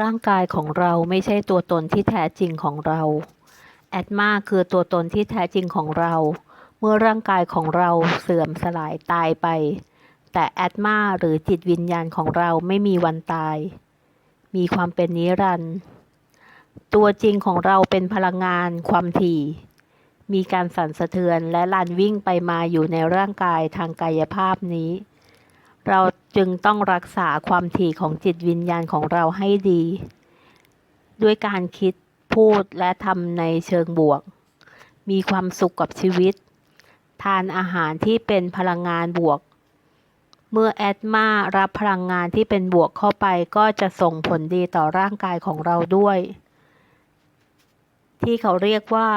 ร่างกายของเราไม่ใช่ตัวตนที่แท้จริงของเรา แอดมาคือตัวตนที่แท้จริงของเรา เมื่อร่างกายของเราเสื่อมสลายตายไป แต่แอดมาหรือจิตวิญญาณของเราไม่มีวันตาย มีความเป็นนิรันดร์ตัวจริงของเราเป็นพลังงานความถี่ มีการสั่นสะเทือนและลานวิ่งไปมาอยู่ในร่างกายทางกายภาพนี้ เราจึงต้องรักษาความถี่ของจิตวิญญาณของเราให้ดี ด้วยการคิดพูดและทำในเชิงบวก มีความสุขกับชีวิต ทานอาหารที่เป็นพลังงานบวก เมื่อแอดมารับพลังงานที่เป็นบวกเข้าไปก็จะส่งผลดีต่อร่างกายของเราด้วย ที่เขาเรียกว่า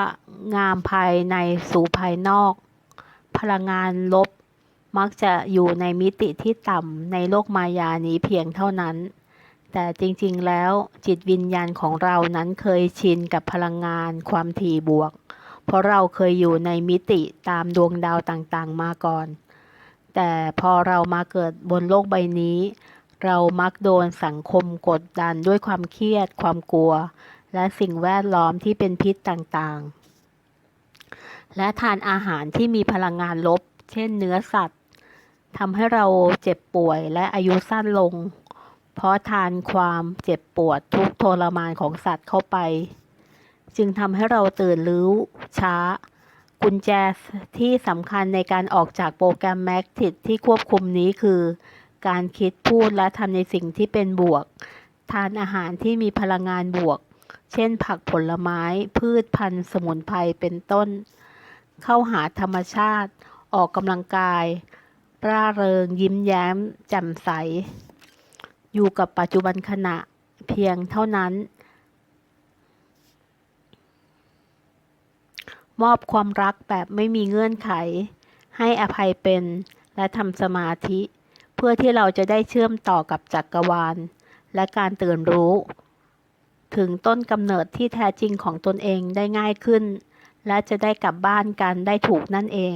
งามภายในสู่ภายนอก พลังงานลบ มักจะอยู่ในมิติที่ต่ำในโลกมายานี้เพียงเท่านั้น แต่จริงๆ แล้วจิตวิญญาณของเรานั้นเคยชินกับพลังงานความถี่บวก เพราะเราเคยอยู่ในมิติตามดวงดาวต่างๆ มาก่อน แต่พอเรามาเกิดบนโลกใบนี้ เรามักโดนสังคมกดดันด้วยความเครียด ความกลัว และสิ่งแวดล้อมที่เป็นพิษต่างๆ และทานอาหารที่มีพลังงานลบ เช่นเนื้อสัตว์ ทำให้เราเจ็บป่วยและอายุสั้นลง เพราะทานความเจ็บปวดทุกทรมานของสัตว์เข้าไป จึงทำให้เราตื่นรู้ช้า กุญแจที่สำคัญในการออกจากโปรแกรมแม็กทิดที่ควบคุมนี้คือ การคิดพูดและทำในสิ่งที่เป็นบวก ทานอาหารที่มีพลังงานบวก เช่น ผักผลไม้ พืชพันธุ์ สมุนไพรเป็นต้น เข้าหาธรรมชาติ ออกกำลังกาย ร่าเริงยิ้มแย้ม แจ่มใส อยู่กับปัจจุบันขณะเพียงเท่านั้น มอบความรักแบบไม่มีเงื่อนไข ให้อภัยเป็นและทำสมาธิ เพื่อที่เราจะได้เชื่อมต่อกับจักรวาล และการตื่นรู้ ถึงต้นกำเนิดที่แท้จริงของตนเองได้ง่ายขึ้น และจะได้กลับบ้านกันได้ถูกนั่นเอง